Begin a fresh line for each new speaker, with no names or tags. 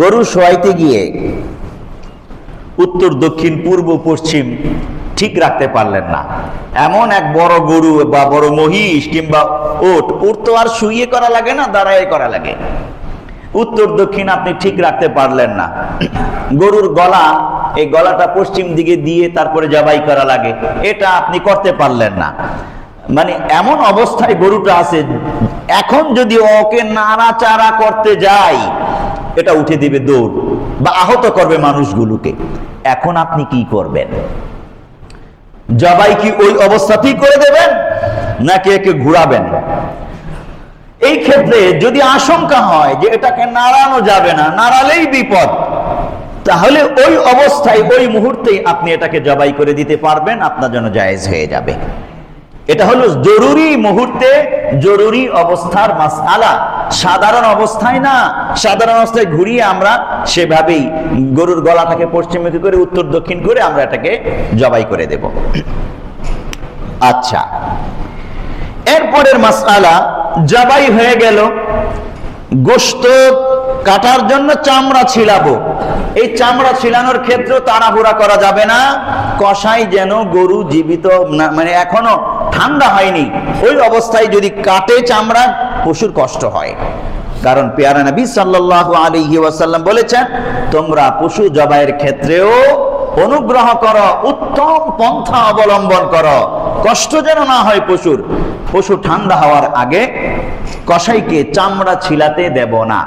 গরু শোয়াইতে গিয়ে উত্তর, দক্ষিণ, পূর্ব, পশ্চিম ঠিক রাখতে পারলেন না। এমন এক বড় গরু বা বড় মহিষ কিংবা ওট, ওর তো আর শুয়ে করা লাগে না, দাঁড়ায় করা লাগে। উত্তর, দক্ষিণ আপনি ঠিক রাখতে পারলেন না। গরুর গলা, এই গলাটা পশ্চিম দিকে দিয়ে তারপরে জবাই করা লাগে, এটা আপনি করতে পারলেন না। মানে এমন অবস্থায় গরুটা আছে, এখন যদি ওকে নাড়াচাড়া করতে যাই এটা উঠে দিবে দৌড় বা আহত করবে মানুষগুলোকে। এখন আপনি কি করবেন? জবাই কি ওই অবস্থাতেই করে দেবেন, নাকি একে ঘুরাবেন? এই ক্ষেত্রে যদি আশঙ্কা হয় যে এটাকে নাড়ানো যাবে না, নাড়ালেই বিপদ, তাহলে ওই অবস্থায়, ওই মুহূর্তেই আপনি এটাকে জবাই করে দিতে পারবেন, আপনার জন্য জায়েজ হয়ে যাবে। এটা হলো জরুরি মুহূর্তে, জরুরি অবস্থার মাসআলা। সাধারণ অবস্থায় না, সাধারণ অবস্থায় ঘুরিয়ে আমরা সেভাবেই গরুর গলাটাকে পশ্চিমমুখী করে, উত্তর দক্ষিণ করে আমরা এটাকে জবাই করে দেব। আচ্ছা এরপরের মাসআলা জবাই হয়ে গেল। গোস্ত কাটার জন্য চামড়া ছিলাবো। এই চামড়া ছিলানোর ক্ষেত্রে তাড়াহুড়া করা যাবে না। কষাই যেন গরু জীবিত মানে এখনও ঠান্ডা হয়নি। ওই অবস্থায় যদি কাটে চামড়া পশুর কষ্ট হয়। কারণ পেয়ারা নবী সাল্লাল্লাহু আলাইহি ওয়াসাল্লাম বলেছেন, তোমরা পশু জবাইয়ের ক্ষেত্রেও অনুগ্রহ করো, উত্তম পন্থা অবলম্বন করো। কষ্ট যেন না হয় পশুর। পশু ঠান্ডা হওয়ার আগে কসাইকে চামড়া ছিলাতে দেব না।